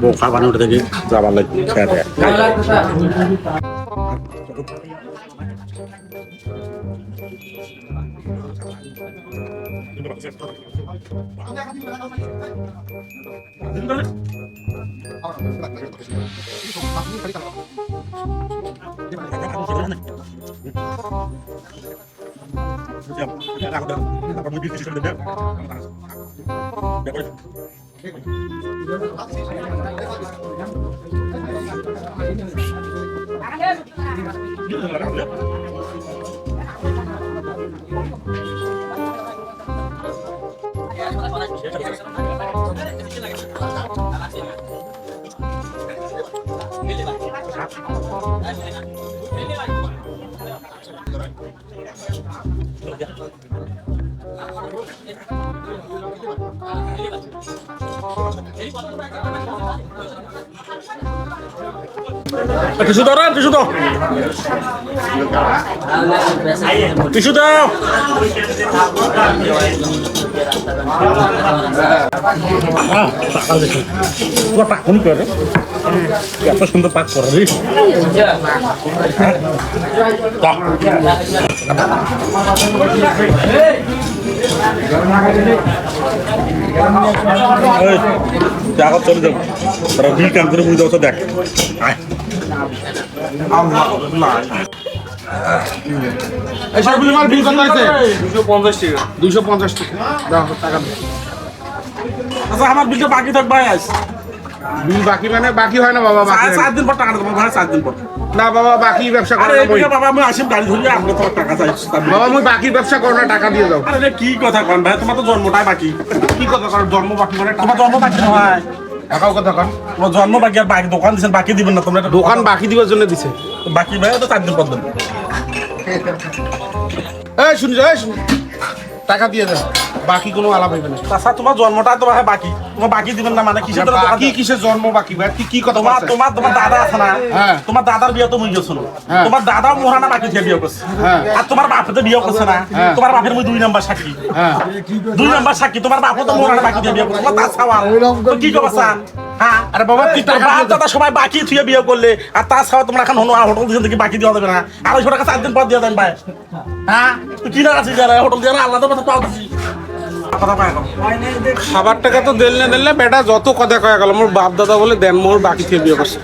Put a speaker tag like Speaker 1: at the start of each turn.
Speaker 1: বোকা বানিয়ে উঠে থেকে যাবার লাগে খেয়াতে Oh, টিসু দাও রে টিসু দাও। টিসু দাও। পাক কোন করে এত সুন্দর পাক করে রে। চলে যাও। তারা বিল কাম করে বুঝে দেখ। আয়। আমার বিলটা বাকি থাক ভাই আজ
Speaker 2: বিল বাকি মানে বাকি হয় না বাবা বাকি
Speaker 1: সাত দিন পর টাকা দেবো ভাই সাত দিন পর
Speaker 2: না। বাবা বাকি ব্যবসা করো না
Speaker 1: বাবা আমি আসিম গাড়ি ধরি তোমার টাকা চাই
Speaker 2: বাবা মুই বাকি ব্যবসা করো না টাকা দিয়ে দাও
Speaker 1: আরে কি কথা কন ভাই? তোমার তো জন্মটাই বাকি।
Speaker 2: কি কথা করো জন্ম বাকি মানে
Speaker 1: তোমার জন্ম বাকি নয়
Speaker 2: টাকাও কথা কন।
Speaker 1: তোমার জন্ম বাকি আর বাকি দোকান দিচ্ছেন বাকি দিবেন না তোমরা
Speaker 2: দোকান বাকি দিবার জন্য দিছে।
Speaker 1: বাকি ভাই তো চার দিন পর দেবেন
Speaker 2: এই শুনছো এই শুনি টাকা দিয়ে দাও বাকি কোনো আলাপ হইবে না।
Speaker 1: তাছাড়া তোমার জন্মটাই তো ভাই বাকি। তোমার বাকি দিবেন না মানে কিসের
Speaker 2: বাকি কিসের জন্ম বাকি? ভাই কি কি কথা
Speaker 1: তোমার তোমার তোমার দাদা আছে না?
Speaker 2: হ্যাঁ।
Speaker 1: তোমার দাদার বিয়ে তো মুই গেছিল।
Speaker 2: হ্যাঁ।
Speaker 1: তোমার দাদাও মোহানা বাকি দিয়ে বিয়ে করছে
Speaker 2: হ্যাঁ।
Speaker 1: আর তোমার বাপে তো বিয়ে করছে না। তোমার বাপের মুই দুই নাম্বার সাক্ষী
Speaker 2: হ্যাঁ
Speaker 1: দুই নাম্বার সাক্ষী তোমার বাপও তো মোহানা বাকি দিয়ে বিয়ে করছে তো কি করবা হ্যাঁ।
Speaker 2: আরে বাবা তুই
Speaker 1: তোর
Speaker 2: টাকা দিয়ে।
Speaker 1: দাদা সবাই বাকি থুয়ে বিয়ে করলে আর তার ছাওয়া তোমরা এখন হনো হোটেল দিয়েছেন দেখি বাকি দেওয়া যাবে না। আড়াইশো টাকা চার দিন পর দিয়ে দেন ভাই। হ্যাঁ? তুই কি আছিস যারা হোটেল দিয়ে আলাদা কথা পাও দিছি। কথা পায় এখন।
Speaker 2: খাবার টাকা তো দিল না দেল না বেটা যত কথা কয়া গেল মোর বাপ দাদা বলে দেন মোর বাকি থেকে বিয়ে করছে।